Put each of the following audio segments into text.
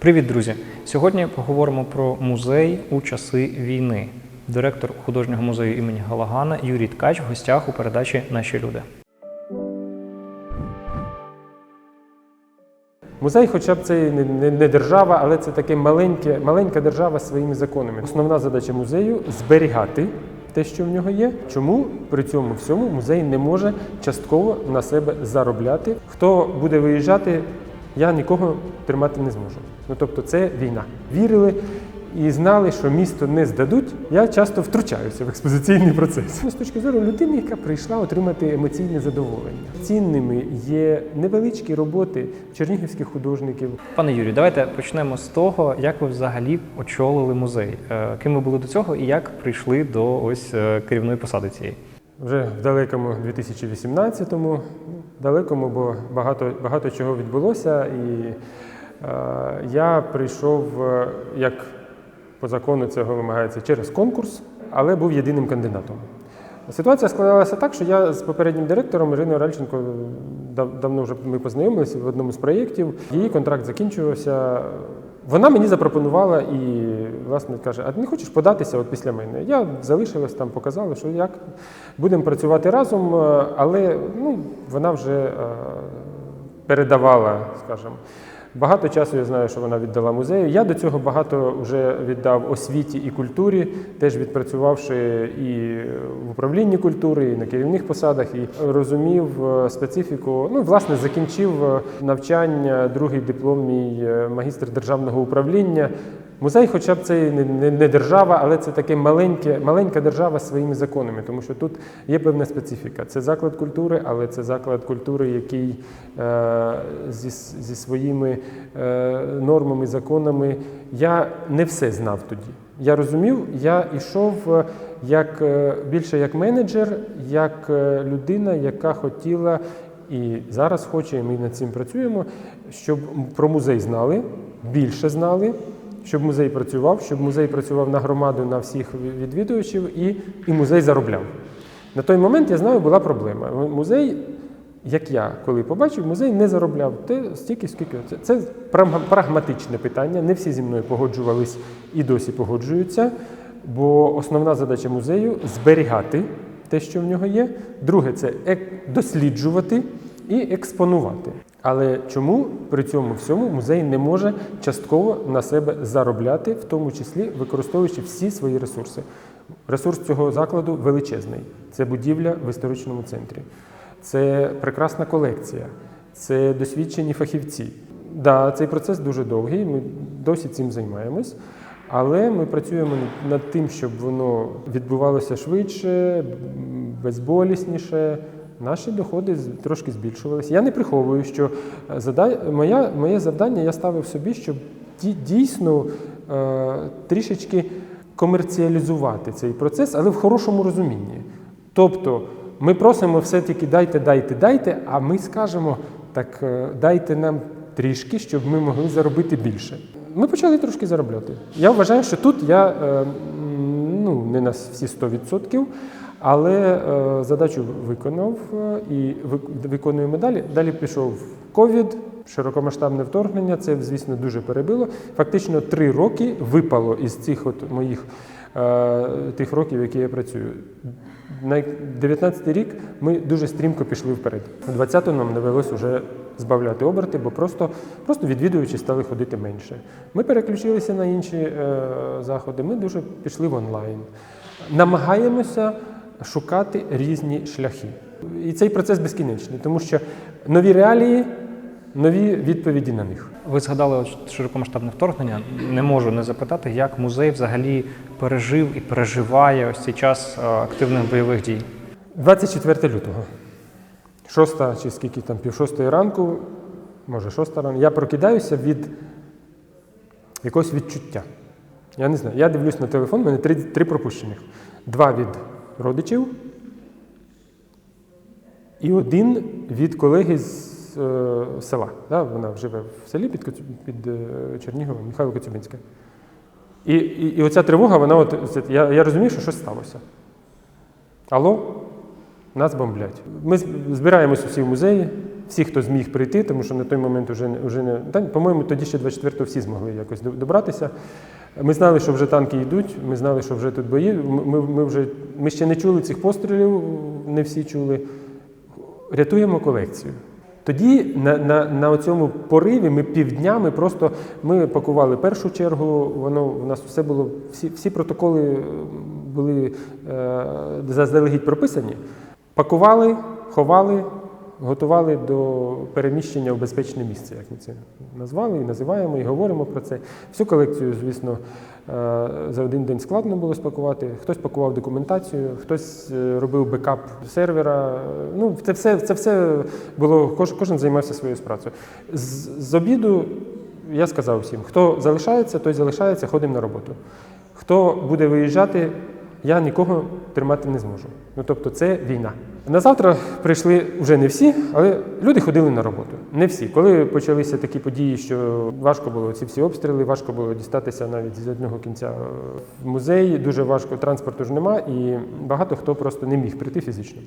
Привіт, друзі! Сьогодні поговоримо про музей у часи війни. Директор художнього музею імені Галагана Юрій Ткач в гостях у передачі Наші люди. Музей, хоча б це не, не, держава, але це таке маленьке, маленька держава своїми законами. Основна задача музею зберігати те, що в нього є. Чому при цьому всьому музей не може частково на себе заробляти? Хто буде виїжджати, я нікого тримати не зможу. Ну тобто, це війна. Вірили. І знали, що місто не здадуть, я часто втручаюся в експозиційний процес. З точки зору людини, яка прийшла отримати емоційне задоволення. Цінними є невеличкі роботи чернігівських художників, Пане Юрію, давайте почнемо з того, як ви взагалі очолили музей. Е, Ким ви були до цього і як прийшли до ось е, керівної посади цієї? Вже в далекому 2018-му, далекому, бо багато, багато чого відбулося. І я прийшов, е, як по закону цього вимагається, через конкурс, але був єдиним кандидатом. Ситуація складалася так, що я з попереднім директором Іриною Ральченко дав- давно вже ми познайомилися в одному з проєктів. Її контракт закінчувався. Вона мені запропонувала і, власне, каже: а ти не хочеш податися от після мене? Я залишилась там, показала, що як будемо працювати разом, е, але ну, вона вже е, передавала, скажімо. Багато часу я знаю, що вона віддала музею. Я до цього багато вже віддав освіті і культурі, теж відпрацювавши і в управлінні культури, і на керівних посадах, і розумів е, специфіку. Ну, власне, закінчив е, навчання, другий диплом мій е, магістр державного управління. Музей, хоча б це не, не, держава, але це таке маленьке, маленька держава своїми законами, тому що тут є певна специфіка. Це заклад культури, але це заклад культури, який е, зі, зі своїми е, нормами, законами. Я не все знав тоді. Я розумів, я йшов е, як е, більше як менеджер, як е, людина, яка хотіла і зараз хоче, і ми над цим працюємо, щоб про музей знали, більше знали щоб музей працював, щоб музей працював на громаду, на всіх відвідувачів, і, і музей заробляв. На той момент я знаю, була проблема. Музей, як я коли побачив, музей не заробляв те стільки, скільки це. Прагматичне питання. Не всі зі мною погоджувались і досі погоджуються. Бо основна задача музею зберігати те, що в нього є. Друге, це досліджувати і експонувати. Але чому при цьому всьому музей не може частково на себе заробляти, в тому числі використовуючи всі свої ресурси? Ресурс цього закладу величезний. Це будівля в історичному центрі, це прекрасна колекція, це досвідчені фахівці. Да, цей процес дуже довгий. Ми досі цим займаємось. Але ми працюємо над тим, щоб воно відбувалося швидше, безболісніше. Наші доходи трошки збільшувалися. Я не приховую, що е, моя, моє завдання я ставив собі, щоб ді- дійсно е, трішечки комерціалізувати цей процес, але в хорошому розумінні. Тобто ми просимо все-таки дайте, дайте, дайте, а ми скажемо, так е, дайте нам трішки, щоб ми могли заробити більше. Ми почали трошки заробляти. Я вважаю, що тут я ну, не на всі 100%, але е, задачу виконав е, і виконуємо далі. Далі пішов ковід, широкомасштабне вторгнення. Це, звісно, дуже перебило. Фактично три роки випало із цих от моїх е, тих років, які я працюю. На 19 рік ми дуже стрімко пішли вперед. У 20-му нам довелося вже збавляти оберти, бо просто, просто відвідувачі стали ходити менше. Ми переключилися на інші е, заходи. Ми дуже пішли в онлайн. Намагаємося шукати різні шляхи. І цей процес безкінечний, тому що нові реалії, нові відповіді на них. Ви згадали широкомасштабне вторгнення. Не можу не запитати, як музей взагалі пережив і переживає ось цей час е, активних бойових дій. 24 лютого, шоста чи скільки там, пів шостої ранку, може шоста ранку, я прокидаюся від якогось відчуття. Я не знаю. Я дивлюсь на телефон, в мене три, три пропущених. Два від родичів і один від колеги з е, села. Да? Вона живе в селі під, під е, Черніговом, Михайло Коцюбинське. І, і, і оця тривога, вона от, я, я розумію, що щось сталося. Алло, нас бомблять. Ми збираємось усі в музеї, всі, хто зміг прийти, тому що на той момент вже, вже не. По-моєму, тоді ще 24-го всі змогли якось добратися. Ми знали, що вже танки йдуть, ми знали, що вже тут бої. Ми, ми, вже, ми ще не чули цих пострілів, не всі чули. Рятуємо колекцію. Тоді на, на, на цьому пориві ми півдня ми просто ми пакували першу чергу. Воно у нас все було, всі, всі протоколи е, були е, заздалегідь прописані. Пакували, ховали, готували до переміщення в безпечне місце, як ми це назвали, і називаємо, і говоримо про це. Всю колекцію, звісно, е, за один день складно було спакувати. Хтось пакував документацію, хтось е, робив бекап сервера. Ну, це все, це все було, кожен займався своєю працею. З, з обіду я сказав всім, хто залишається, той залишається, ходимо на роботу. Хто буде виїжджати, я нікого тримати не зможу. Ну тобто це війна. На завтра прийшли вже не всі, але люди ходили на роботу. Не всі. Коли почалися такі події, що важко було ці всі обстріли, важко було дістатися навіть з одного кінця в музей, дуже важко, транспорту ж нема, і багато хто просто не міг прийти фізично.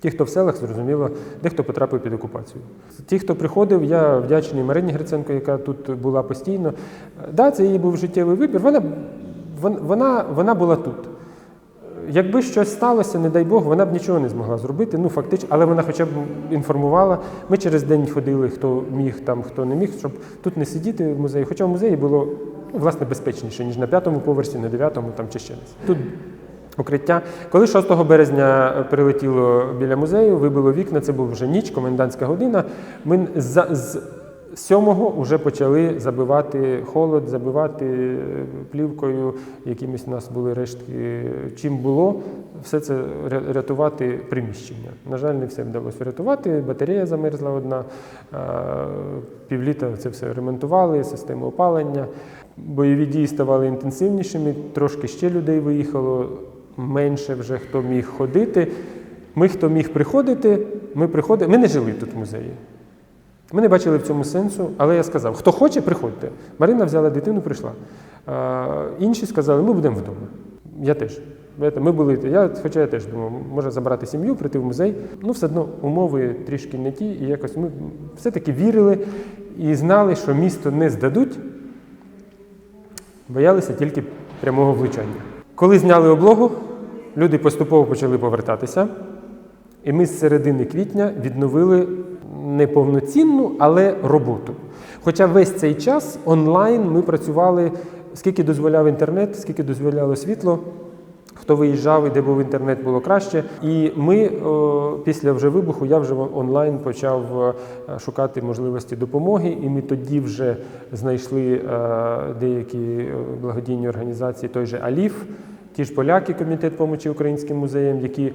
Ті, хто в селах, зрозуміло, дехто потрапив під окупацію. Ті, хто приходив, я вдячний Марині Гриценко, яка тут була постійно. Да, це її був життєвий вибір. Вона, вона, вона була тут. Якби щось сталося, не дай Бог, вона б нічого не змогла зробити. Ну фактично, але вона хоча б інформувала. Ми через день ходили, хто міг там, хто не міг, щоб тут не сидіти в музеї. Хоча в музеї було ну, власне безпечніше, ніж на п'ятому поверсі, на дев'ятому там чи ще десь. Тут укриття. Коли 6 березня прилетіло біля музею, вибило вікна, це був вже ніч, комендантська година. Ми з, з 7-го вже почали забивати холод, забивати е, плівкою, якимись у нас були рештки. Чим було, все це рятувати приміщення. На жаль, не все вдалося врятувати. Батарея замерзла одна, півліта це все ремонтували, систему опалення. Бойові дії ставали інтенсивнішими, трошки ще людей виїхало, менше вже хто міг ходити. Ми, хто міг приходити, ми приходили. Ми не жили тут в музеї. Ми не бачили в цьому сенсу, але я сказав: хто хоче, приходьте. Марина взяла дитину, прийшла. А, інші сказали, ми будемо вдома. Я теж. Ми були, я, хоча я теж думав, може забрати сім'ю, прийти в музей. Ну, все одно умови трішки не ті, і якось ми все-таки вірили і знали, що місто не здадуть, боялися тільки прямого влучання. Коли зняли облогу, люди поступово почали повертатися. І ми з середини квітня відновили не повноцінну, але роботу. Хоча весь цей час онлайн ми працювали, скільки дозволяв інтернет, скільки дозволяло світло. Хто виїжджав і де був інтернет, було краще. І ми о, після вже вибуху я вже онлайн почав е, шукати можливості допомоги, і ми тоді вже знайшли е, деякі е, благодійні організації, той же Аліф, ті ж поляки, комітет помочі українським музеям, які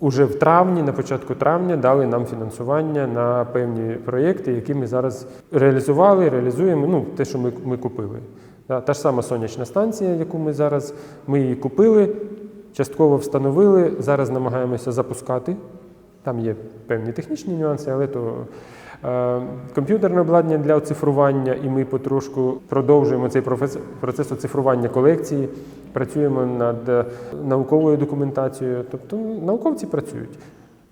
Уже в травні, на початку травня, дали нам фінансування на певні проєкти, які ми зараз реалізували, реалізуємо. Ну, те, що ми, ми купили. Та ж сама сонячна станція, яку ми зараз ми її купили, частково встановили. Зараз намагаємося запускати. Там є певні технічні нюанси, але то комп'ютерне обладнання для оцифрування, і ми потрошку продовжуємо цей процес оцифрування колекції. Працюємо над е, науковою документацією. Тобто науковці працюють.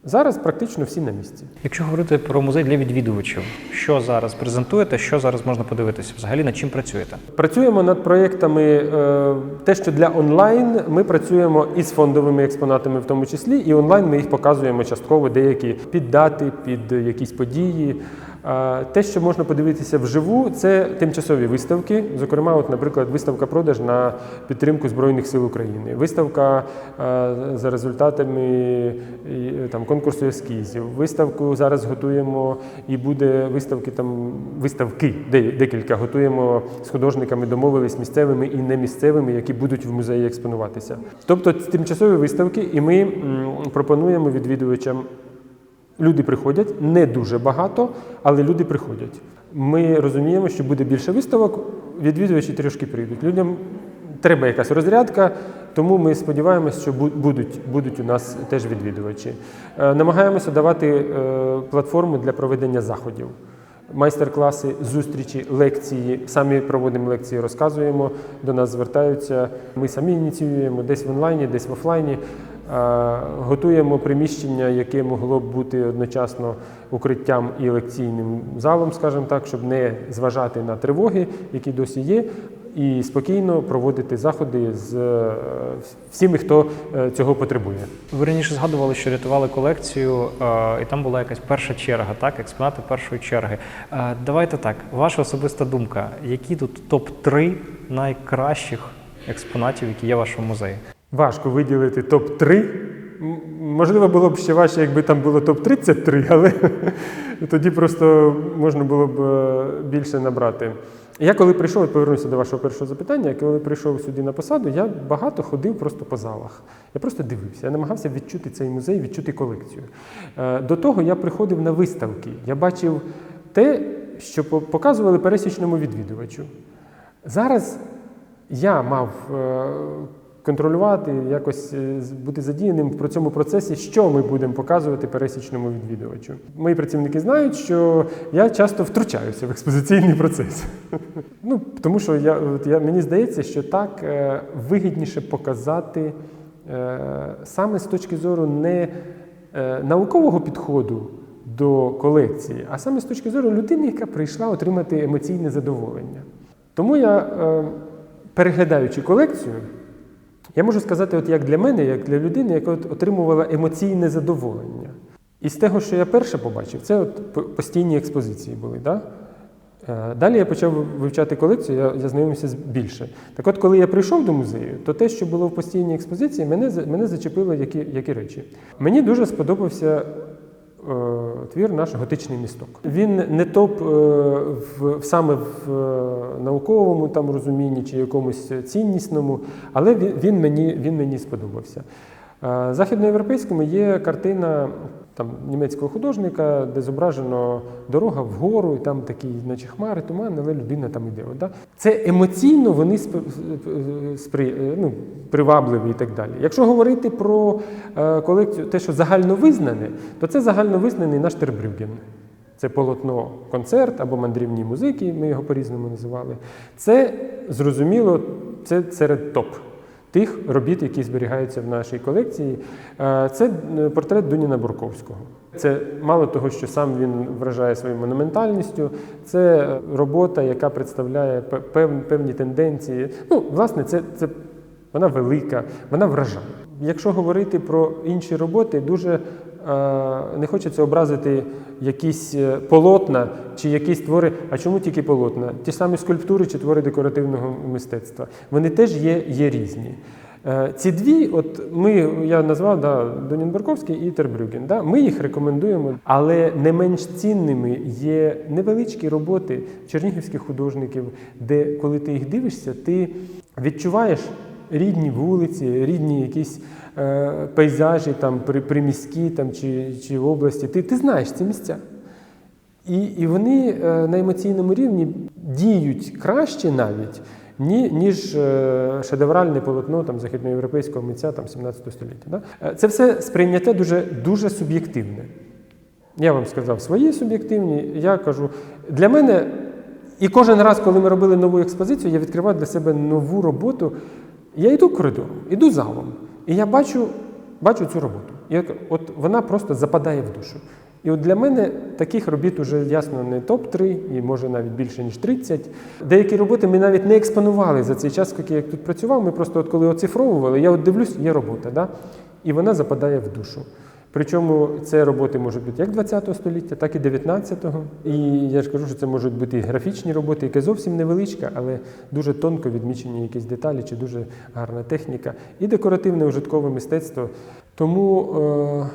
Зараз практично всі на місці. Якщо говорити про музей для відвідувачів, що зараз презентуєте, що зараз можна подивитися? Взагалі над чим працюєте? Працюємо над проєктами, е, те, що для онлайн, ми працюємо із фондовими експонатами, в тому числі, і онлайн ми їх показуємо частково, деякі під дати, під якісь події. Те, що можна подивитися вживу, це тимчасові виставки. Зокрема, от, наприклад, виставка продаж на підтримку Збройних сил України, виставка за результатами там, конкурсу ескізів. Виставку зараз готуємо і буде виставки там виставки, декілька готуємо з художниками, домовились місцевими і немісцевими, які будуть в музеї експонуватися. Тобто тимчасові виставки, і ми пропонуємо відвідувачам Люди приходять не дуже багато, але люди приходять. Ми розуміємо, що буде більше виставок, відвідувачі трішки прийдуть. Людям треба якась розрядка, тому ми сподіваємося, що будуть, будуть у нас теж відвідувачі. Е, Намагаємося давати е, платформу для проведення заходів. Майстер-класи, зустрічі, лекції. Самі проводимо лекції, розказуємо, до нас звертаються. Ми самі ініціюємо десь в онлайні, десь в офлайні. Готуємо приміщення, яке могло б бути одночасно укриттям і лекційним залом, скажімо так, щоб не зважати на тривоги, які досі є, і спокійно проводити заходи з е, всіми, хто е, цього потребує. Ви раніше згадували, що рятували колекцію, е, і там була якась перша черга, так, експонати першої черги. Давайте так, ваша особиста думка, які тут топ-3 найкращих експонатів, які є в вашому музеї? Важко виділити топ-3. Можливо, було б ще важче, якби там було топ-33, але тоді просто можна було б е, більше набрати. Я коли прийшов, от повернуся до вашого першого запитання, коли прийшов сюди на посаду, я багато ходив просто по залах. Я просто дивився, я намагався відчути цей музей, відчути колекцію. Е, До того я приходив на виставки, я бачив те, що показували пересічному відвідувачу. Зараз я мав е, контролювати, якось е, бути задіяним в цьому процесі, що ми будемо показувати пересічному відвідувачу. Мої працівники знають, що я часто втручаюся в експозиційний процес. Ну, тому що я, я, мені здається, що так е, вигідніше показати е, саме з точки зору не наукового підходу до колекції, а саме з точки зору людини, яка прийшла отримати емоційне задоволення. Тому я, переглядаючи колекцію, я можу сказати, от як для мене, як для людини, яка от отримувала емоційне задоволення. І з того, що я перше побачив, це от по- постійні експозиції були. Да? Е, Далі я почав вивчати колекцію, я, я знайомився більше. Так от, коли я прийшов до музею, то те, що було в постійній експозиції, мене, мене зачепило які, які речі. Мені дуже сподобався твір наш готичний місток. Він не топ е, в, саме в е, науковому там розумінні чи якомусь ціннісному, але він, мені, він мені сподобався. Е, Західноєвропейському є картина там, німецького художника, де зображено дорога вгору, і там такі, наче хмари, туман, але людина там іде. Да? Це емоційно вони сп- спри, ну, привабливі і так далі. Якщо говорити про е, колекцію, те, що загальновизнане, то це загальновизнаний наш Тербрюген. Це полотно концерт або мандрівні музики, ми його по-різному називали. Це зрозуміло, це серед топ тих робіт, які зберігаються в нашій колекції. Е, Це е, портрет Дуніна Бурковського. Це мало того, що сам він вражає своєю монументальністю, це робота, яка представляє певні тенденції. Ну, власне, це, це вона велика, вона вражає. Якщо говорити про інші роботи, дуже не хочеться образити якісь е, полотна чи якісь твори. А чому тільки полотна? Ті самі скульптури чи твори декоративного мистецтва. Вони теж є, є різні. Е, Ці дві, от ми, я назвав да, Донін Барковський і Тербрюген. Да, ми їх рекомендуємо, але не менш цінними є невеличкі роботи чернігівських художників, де коли ти їх дивишся, ти відчуваєш рідні вулиці, рідні якісь е, пейзажі там, при, приміські там, чи, чи в області. Ти, ти знаєш ці місця. І, і вони е, на емоційному рівні діють краще навіть, ні, ніж е, шедевральне полотно там, західноєвропейського митця там, 17 століття. Да? Е, Це все сприйняття дуже, дуже суб'єктивне. Я вам сказав свої суб'єктивні. Я кажу, для мене, і кожен раз, коли ми робили нову експозицію, я відкривав для себе нову роботу. Я йду коридором, іду залом, і я бачу, бачу цю роботу. І от вона просто западає в душу. І от для мене таких робіт уже ясно не топ-3, і може навіть більше, ніж 30. Деякі роботи ми навіть не експонували за цей час, скільки я тут працював. Ми просто от коли оцифровували, я от дивлюсь, є робота, да? і вона западає в душу. Причому це роботи можуть бути як 20 століття, так і 19-го. І я ж кажу, що це можуть бути і графічні роботи, які зовсім невеличка, але дуже тонко відмічені якісь деталі чи дуже гарна техніка, і декоративне ужиткове мистецтво. Тому е,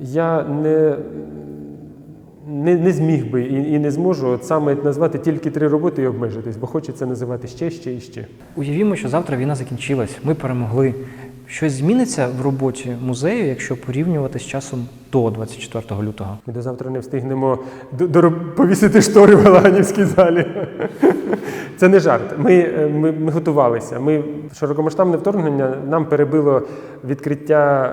я не, не, не зміг би і, і не зможу от саме назвати тільки три роботи і обмежитись, бо хочеться називати ще, ще і ще. Уявімо, що завтра війна закінчилась, ми перемогли. Щось зміниться в роботі музею, якщо порівнювати з часом до 24 лютого. Ми до завтра не встигнемо до, повісити штори в Галаганівській залі. Це не жарт. Ми, е, ми, ми готувалися. Ми широкомасштабне вторгнення нам перебило відкриття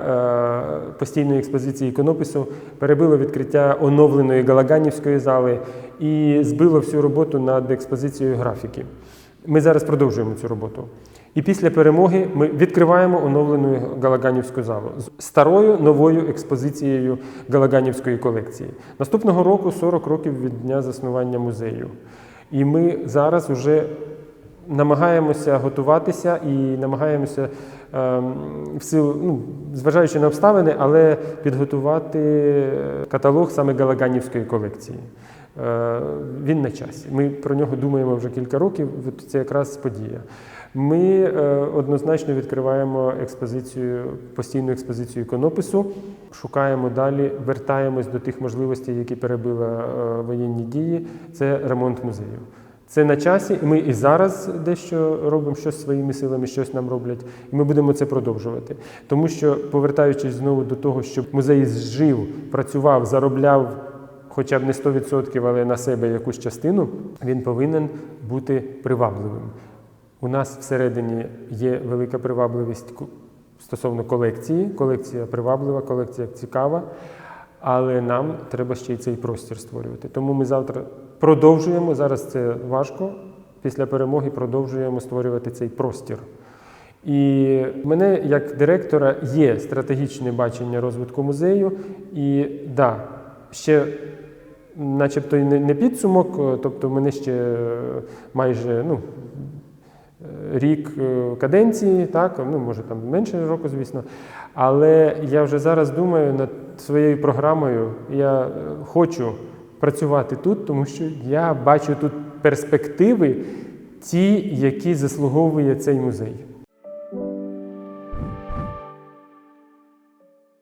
е, постійної експозиції іконопису, перебило відкриття оновленої Галаганівської зали і збило всю роботу над експозицією графіки. Ми зараз продовжуємо цю роботу. І після перемоги ми відкриваємо оновлену Галаганівську залу з старою новою експозицією Галаганівської колекції. Наступного року 40 років від дня заснування музею. І ми зараз вже намагаємося готуватися і намагаємося, ем, в силу, ну, зважаючи на обставини, але підготувати е, каталог саме Галаганівської колекції. Е, Він на часі. Ми про нього думаємо вже кілька років. Це якраз подія. Ми е, однозначно відкриваємо експозицію, постійну експозицію іконопису, шукаємо далі, вертаємось до тих можливостей, які перебили е, воєнні дії. Це ремонт музею. Це на часі, і ми і зараз дещо робимо щось своїми силами, щось нам роблять, і ми будемо це продовжувати. Тому що, повертаючись знову до того, щоб музей жив, працював, заробляв хоча б не 100%, але на себе якусь частину, він повинен бути привабливим. У нас всередині є велика привабливість стосовно колекції. Колекція приваблива, колекція цікава. Але нам треба ще й цей простір створювати. Тому ми завтра продовжуємо. Зараз це важко. Після перемоги продовжуємо створювати цей простір. І в мене, як директора, є стратегічне бачення розвитку музею. І да, ще начебто не підсумок, е, тобто мене ще е, майже ну, рік е, каденції, так, ну може там менше року, звісно. Але я вже зараз думаю над своєю програмою. Я е, хочу працювати тут, тому що я бачу тут перспективи, ті, які заслуговує цей музей.